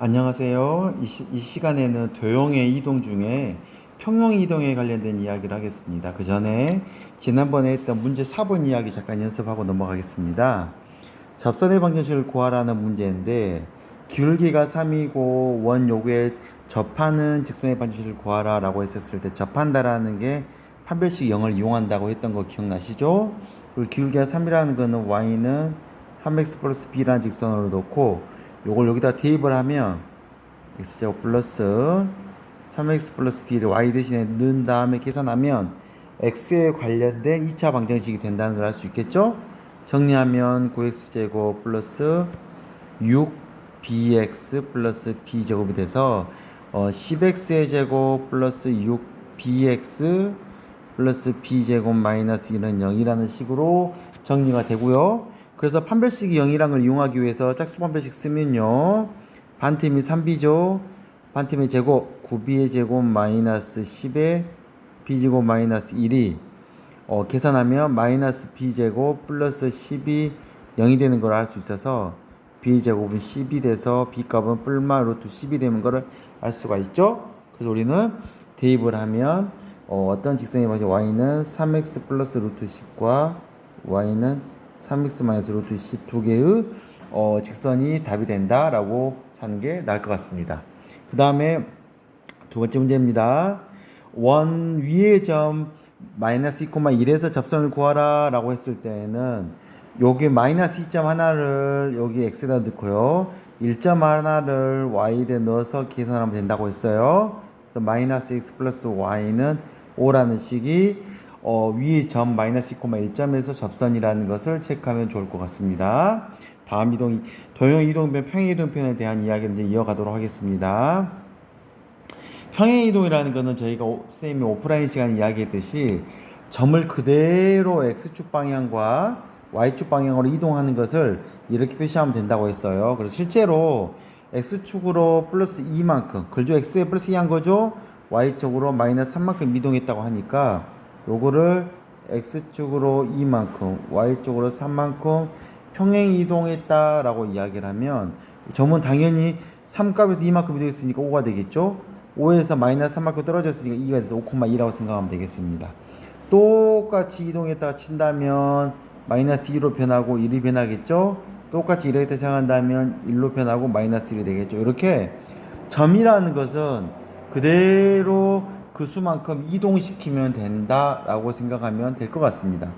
안녕하세요. 이, 시, 이 시간에는 도형의 이동 중에 평형 이동에 관련된 이야기를 하겠습니다. 그 전에 지난번에 했던 문제 4번 이야기 잠깐 연습하고 넘어가겠습니다. 접선의 방정식을 구하라는 문제인데 기울기가 3이고 원 요구에 접하는 직선의 방정식을 구하라 라고 했었을 때 접한다라는 게 판별식 0을 이용한다고 했던 거 기억나시죠? 그리고 기울기가 3이라는 거는 y는 3x 플러스 b라는 직선으로 놓고 요걸 여기다 대입을 하면 x제곱 플러스 3x 플러스 b를 y 대신에 넣은 다음에 계산하면 x에 관련된 2차 방정식이 된다는 걸 알 수 있겠죠? 정리하면 9x제곱 플러스 6bx 플러스 b제곱이 돼서 어, 10x의 제곱 플러스 6bx 플러스 b제곱 마이너스 1은 0이라는 식으로 정리가 되고요. 그래서 판별식이 0이라는 걸 이용하기 위해서 짝수 판별식 쓰면요. 반틈이 3b죠. 반틈의 제곱 9b의 제곱 마이너스 10의 b제곱 마이너스 1이 어, 계산하면 마이너스 b제곱 플러스 10이 0이 되는 걸 알 수 있어서 b제곱은 10이 돼서 b값은 뿔마 루트 10이 되는 거를 알 수가 있죠. 그래서 우리는 대입을 하면 어, 어떤 직선이 맞죠? y는 3x 플러스 루트 10과 y는 3x 마이너스 루트 10두 개의 어, 직선이 답이 된다라고 사는 게 나을 것 같습니다. 그 다음에 두 번째 문제입니다. 원 위의 점 마이너스 2,1에서 접선을 구하라 라고 했을 때는 여기 마이너스 2점 하나를 여기 x에다 넣고요. 1점 하나를 y에 넣어서 계산하면 된다고 했어요. 그래서 마이너스 x 플러스 y는 5라는 식이 어, 위점 마이너스 2,1점에서 접선이라는 것을 체크하면 좋을 것 같습니다. 다음 이동 도형 이동편 평행 이동편에 대한 이야기를 이제 이어가도록 하겠습니다. 평행 이동이라는 것은 저희가 오- 선생님이 오프라인 시간 이야기했듯이 점을 그대로 x축 방향과 y축 방향으로 이동하는 것을 이렇게 표시하면 된다고 했어요. 그래서 실제로 x축으로 플러스 2만큼, 그죠? x에 플러스 2한 거죠? y축으로 마이너스 3만큼 이동했다고 하니까 요거를 x축으로 2만큼, y축으로 3만큼 평행 이동했다라고 이야기를 하면 점은 당연히 3값에서 2만큼 이동했으니까 5가 되겠죠? 5에서 마이너스 3만큼 떨어졌으니까 2가 돼서 5,2라고 생각하면 되겠습니다. 똑같이 이동했다가 친다면 마이너스 2로 변하고 1이 변하겠죠? 똑같이 이렇게 생각한다면 1로 변하고 마이너스 1이 되겠죠? 이렇게 점이라는 것은 그대로 그 수만큼 이동시키면 된다라고 생각하면 될 것 같습니다.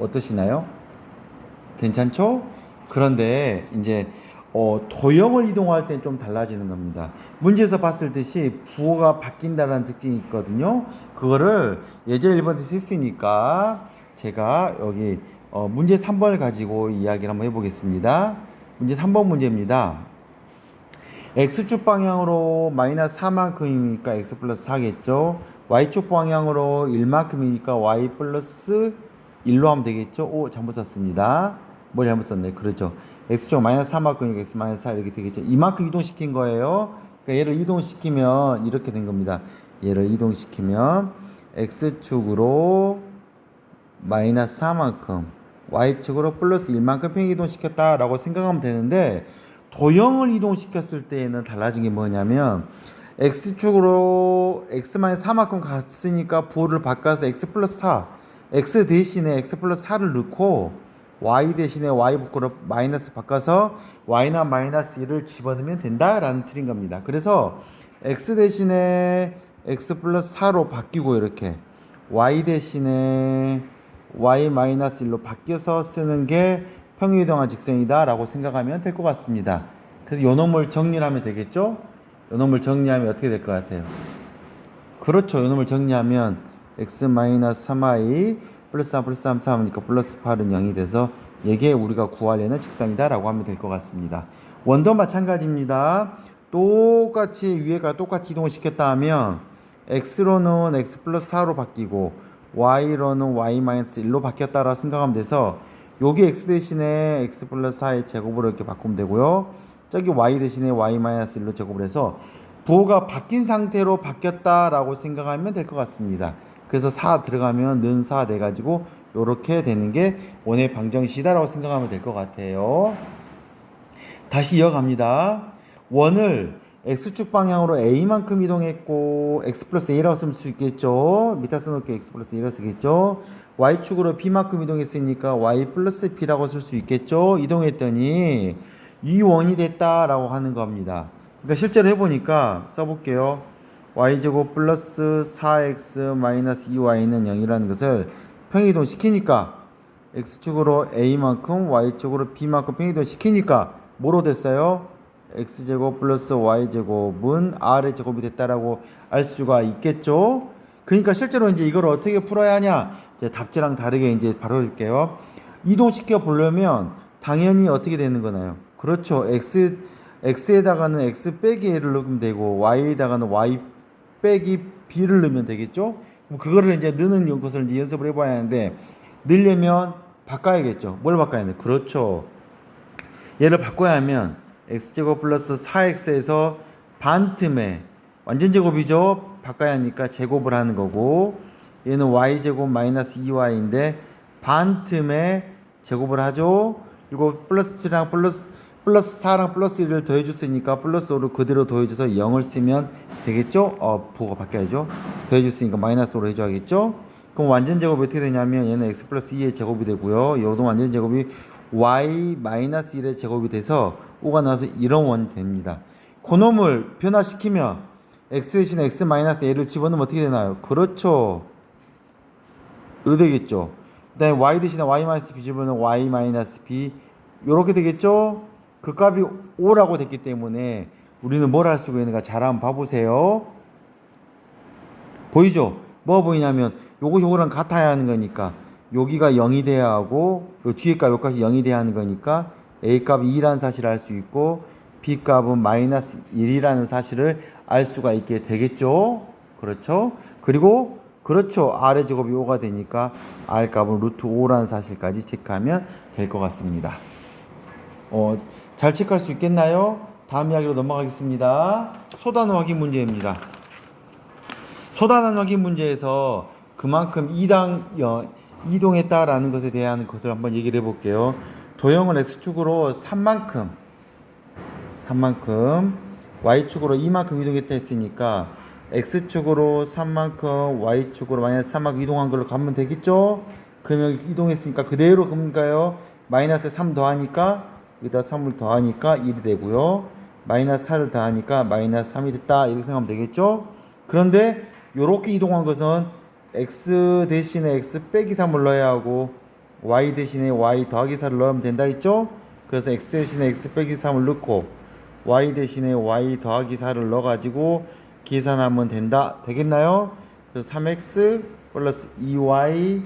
어떠시나요? 괜찮죠? 그런데 이제 어, 도형을 이동할 땐좀 달라지는 겁니다. 문제에서 봤을 듯이 부호가 바뀐다는 특징이 있거든요. 그거를 예제 1번에서 했으니까 제가 여기 어, 문제 3번을 가지고 이야기를 한번 해보겠습니다. 문제 3번 문제입니다. X축 방향으로 마이너스 4만큼이니까 x 플러스 4겠죠. y축 방향으로 1만큼이니까 y 플러스 1로 하면 되겠죠. 오 잘못 썼습니다. 뭘 잘못 썼네. 그렇죠. x축 마이너스 4만큼이니까 x 마이너스 4 이렇게 되겠죠. 이만큼 이동시킨 거예요. 그러니까 얘를 이동시키면 이렇게 된 겁니다. 얘를 이동시키면 x축으로 마이너스 4만큼 y축으로 플러스 1만큼 평행 이동시켰다라고 생각하면 되는데 도형을 이동시켰을 때에는 달라진 게 뭐냐면 x축으로 x 마이너스 4만큼 갔으니까 부호를 바꿔서 x 플러스 4 x 대신에 x 플러스 4를 넣고 y 대신에 y 부호로 마이너스 바꿔서 y나 마이너스 1을 집어넣으면 된다라는 틀인 겁니다. 그래서 x 대신에 x 플러스 4로 바뀌고 이렇게 y 대신에 y 마이너스 1로 바뀌어서 쓰는 게 평행이동한 직선이다라고 생각하면 될 것 같습니다. 그래서 요 놈을 정리를 하면 되겠죠? 요 놈을 정리하면 어떻게 될 것 같아요? 그렇죠. 요 놈을 정리하면 x 마이너스 3y 플러스 3 플러스 3 3이니까 플러스 8은 0이 돼서 이게 우리가 구하려는 직선이다라고 하면 될 것 같습니다. 원도 마찬가지입니다. 똑같이 위에가 똑같이 이동을 시켰다 하면 x로는 x 플러스 4로 바뀌고 y로는 y 마이너스 1로 바뀌었다라 생각하면 돼서 여기 x 대신에 x 플러스 4의 제곱으로 이렇게 바꾸면 되고요. 저기 y 대신에 y 마이너스 1로 제곱을 해서 부호가 바뀐 상태로 바뀌었다라고 생각하면 될 것 같습니다. 그래서 4 들어가면 는 4 돼 가지고 이렇게 되는 게 원의 방정식이다라고 생각하면 될 것 같아요. 다시 이어갑니다. 원을 x축 방향으로 a만큼 이동했고 x 플러스 a라고 쓸 수 있겠죠. 밑에 써놓게 x 플러스 a라고 쓰겠죠. Y축으로 b만큼 이동했으니까 y 플러스 b라고 쓸 수 있겠죠. 이동했더니 이 원이 됐다라고 하는 겁니다. 그러니까 실제로 해보니까 써볼게요. y제곱 플러스 4x 마이너스 2y는 0이라는 것을 평이동 시키니까 x축으로 a만큼 y축으로 b만큼 평이동 시키니까 뭐로 됐어요? x제곱 플러스 y제곱은 r의 제곱이 됐다라고 알 수가 있겠죠. 그러니까 실제로 이제 이걸 어떻게 풀어야 하냐? 답지랑 다르게 이제 바로 볼게요. 이동시켜 보려면 당연히 어떻게 되는 거나요? 그렇죠. x x에다가는 x 빼기 a를 넣으면 되고 y에다가는 y 빼기 b를 넣으면 되겠죠. 그거를 이제 넣는 것을 이제 연습을 해봐야 하는데 넣으려면 바꿔야겠죠. 뭘 바꿔야 돼? 그렇죠. 얘를 바꿔야 하면 x제곱 플러스 4x에서 반틈에 완전 제곱이죠. 바꿔야 하니까 제곱을 하는 거고 얘는 y제곱 마이너스 2y인데 반틈에 제곱을 하죠. 그리고 플러스랑 플러스 플러스 4랑 플러스 1을 더해줬으니까 플러스 5를 그대로 더해줘서 0을 쓰면 되겠죠? 어, 부호가 바뀌어야죠. 더해줬으니까 마이너스 5로 해줘야겠죠? 그럼 완전 제곱이 어떻게 되냐면 얘는 x 플러스 2의 제곱이 되고요. 요동 완전 제곱이 y 마이너스 1의 제곱이 돼서 5가 나와서 이런 원이 됩니다. 그놈을 변화시키면 x 대신 x 마이너스 a를 집어넣으면 어떻게 되나요? 그렇죠. 이렇게 되겠죠. 그 다음에 y 대신에 y 마이너스 b 집어넣으면 y 마이너스 b 요렇게 되겠죠? 그 값이 5라고 됐기 때문에 우리는 뭘 할 수가 있는가 잘 한번 봐보세요. 보이죠? 뭐 보이냐면 요거 요거랑 같아야 하는 거니까 여기가 0이 돼야 하고 요 뒤에 값 요까지 0이 돼야 하는 거니까 a 값이 2라는 사실을 알 수 있고 b 값은 마이너스 1이라는 사실을 알 수가 있게 되겠죠. 그렇죠? 그리고 그렇죠. r의 제곱이 5가 되니까 r 값은 루트 5라는 사실까지 체크하면 될 것 같습니다. 어, 잘 체크할 수 있겠나요? 다음 이야기로 넘어가겠습니다. 소단원 확인 문제입니다. 소단원 확인 문제에서 그만큼 이당 어, 이동했다라는 것에 대한 것을 한번 얘기를 해볼게요. 도형을 x축으로 3만큼 3만큼 y축으로 2만큼 이동했다 했으니까 x축으로 3만큼 y축으로 마이너스 3만큼 이동한 걸로 가면 되겠죠? 그러면 이동했으니까 그대로 그런가요? 마이너스 3 더하니까 여기다 3을 더하니까 1이 되고요. 마이너스 4를 더하니까 마이너스 3이 됐다. 이렇게 생각하면 되겠죠? 그런데 이렇게 이동한 것은 x 대신에 x 빼기 3을 넣어야 하고 y 대신에 y 더하기 4를 넣으면 된다 했죠? 그래서 x 대신에 x 빼기 3을 넣고 y 대신에 y 더하기 4를 넣어가지고 계산하면 된다. 되겠나요? 그래서 3x 플러스 2y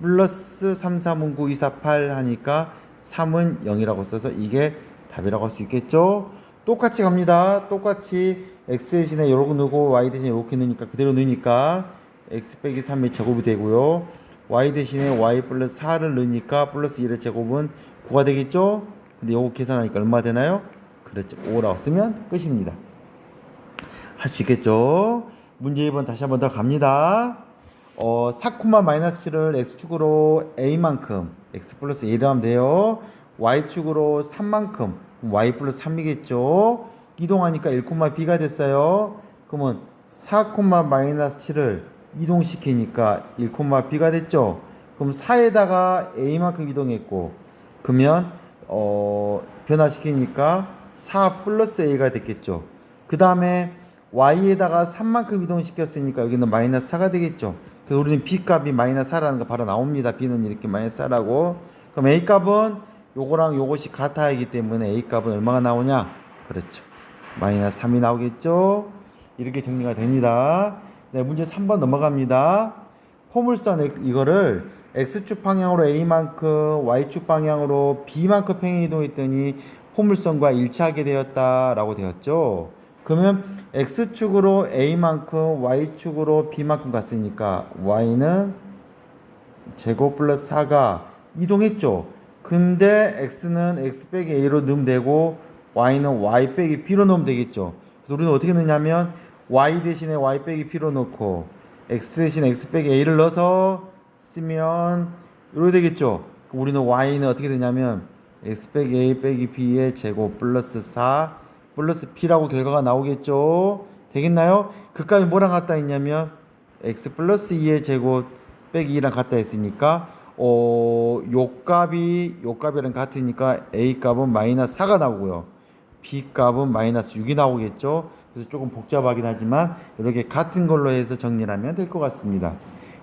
플러스 3, 3은 9, 2, 4, 8 하니까 3은 0이라고 써서 이게 답이라고 할 수 있겠죠? 똑같이 갑니다. 똑같이 x 대신에 요렇게 넣고 y 대신에 이렇게 넣으니까 그대로 넣으니까 x 빼기 3의 제곱이 되고요. y 대신에 y 플러스 4를 넣으니까 플러스 1의 제곱은 9가 되겠죠? 근데 요거 계산하니까 얼마 되나요? 그렇죠. 5라고 쓰면 끝입니다. 할 수 있겠죠? 문제 2번 다시 한 번 더 갑니다. 어, 4, 마이너스 7을 x축으로 a만큼 x 플러스 1을 하면 돼요. y축으로 3만큼 y 플러스 3이겠죠. 이동하니까 1, b가 됐어요. 그러면 4, 마이너스 7을 이동시키니까 1, b가 됐죠. 그럼 4에다가 a만큼 이동했고 그러면 어, 변화시키니까 4 플러스 a가 됐겠죠. 그 다음에 y에다가 3만큼 이동시켰으니까 여기는 마이너스 4가 되겠죠. 그래서 우리는 b 값이 마이너스 4라는 거 바로 나옵니다. b는 이렇게 마이너스 4라고. 그럼 a 값은 요거랑 요것이 같아야 하기 때문에 a 값은 얼마가 나오냐? 그렇죠. 마이너스 3이 나오겠죠. 이렇게 정리가 됩니다. 네, 문제 3번 넘어갑니다. 포물선 이거를 x축 방향으로 a만큼 y축 방향으로 b만큼 평행 이동했더니 포물선과 일치하게 되었다라고 되었죠. 그러면 x축으로 a만큼 y축으로 b만큼 갔으니까 y는 제곱 플러스 4가 이동했죠. 근데 x는 x 빼기 a로 넣으면 되고 y는 y 빼기 b로 넣으면 되겠죠. 그래서 우리는 어떻게 넣냐면 y 대신에 y 빼기 b로 넣고 x 대신에 x 빼기 a를 넣어서 쓰면 이렇게 되겠죠. 우리는 y는 어떻게 되냐면 x 빼기 a 빼기 b의 제곱 플러스 4 플러스 B라고 결과가 나오겠죠. 되겠나요? 그 값이 뭐랑 같다 했냐면 x 플러스 2의 제곱 빼기 2랑 같다 했으니까 어, 요 값이 요 값이랑 같으니까 a 값은 마이너스 4가 나오고요. b 값은 마이너스 6이 나오겠죠. 그래서 조금 복잡하긴 하지만 이렇게 같은 걸로 해서 정리를 하면 될 것 같습니다.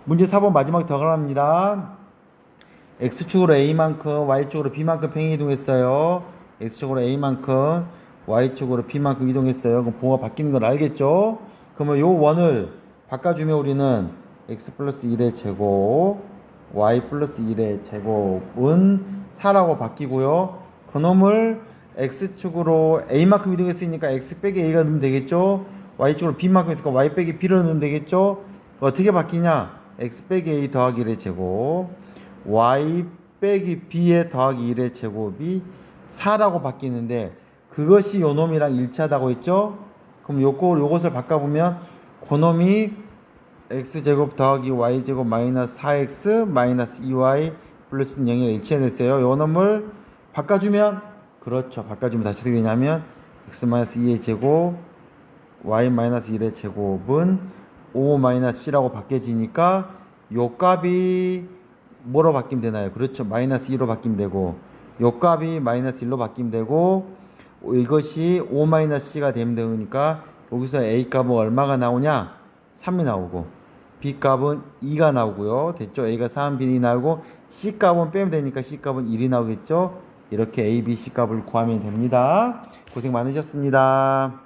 문제 4번 마지막 더 갑니다. x축으로 a만큼 y축으로 b만큼 평행 이동했어요. x축으로 a만큼 y축으로 b만큼 이동했어요. 그럼 부호가 바뀌는 걸 알겠죠? 그러면 요 원을 바꿔주면 우리는 x 플러스 1의 제곱 y 플러스 1의 제곱은 4라고 바뀌고요. 그놈을 x축으로 a만큼 이동했으니까 x 빼기 a가 넣으면 되겠죠? y축으로 b만큼 있으니까 y 빼기 b를 넣으면 되겠죠? 어떻게 바뀌냐? x 빼기 a 더하기 1의 제곱 y 빼기 b의 더하기 1의 제곱이 4라고 바뀌는데 그것이 요놈이랑 일치하다고 했죠? 그럼 요거 요것을 바꿔 보면 그놈이 x제곱 더하기 y제곱 마이너스 4x 마이너스 2y 플러스 0이랑 일치해냈어요. 요 놈을 바꿔주면 그렇죠. 바꿔주면 다시 되냐면 x 마이너스 2의 제곱 y 마이너스 1의 제곱은 5 마이너스 c라고 바뀌어지니까 요 값이 뭐로 바뀌면 되나요? 그렇죠. 마이너스 2로 바뀌면 되고 요 값이 마이너스 1로 바뀌면 되고 이것이 5 마이너스 c가 되면 되니까 여기서 a 값은 얼마가 나오냐? 3이 나오고 b 값은 2가 나오고요. 됐죠? a가 3, b이 나오고 c 값은 빼면 되니까 c 값은 1이 나오겠죠? 이렇게 a, b, c 값을 구하면 됩니다. 고생 많으셨습니다.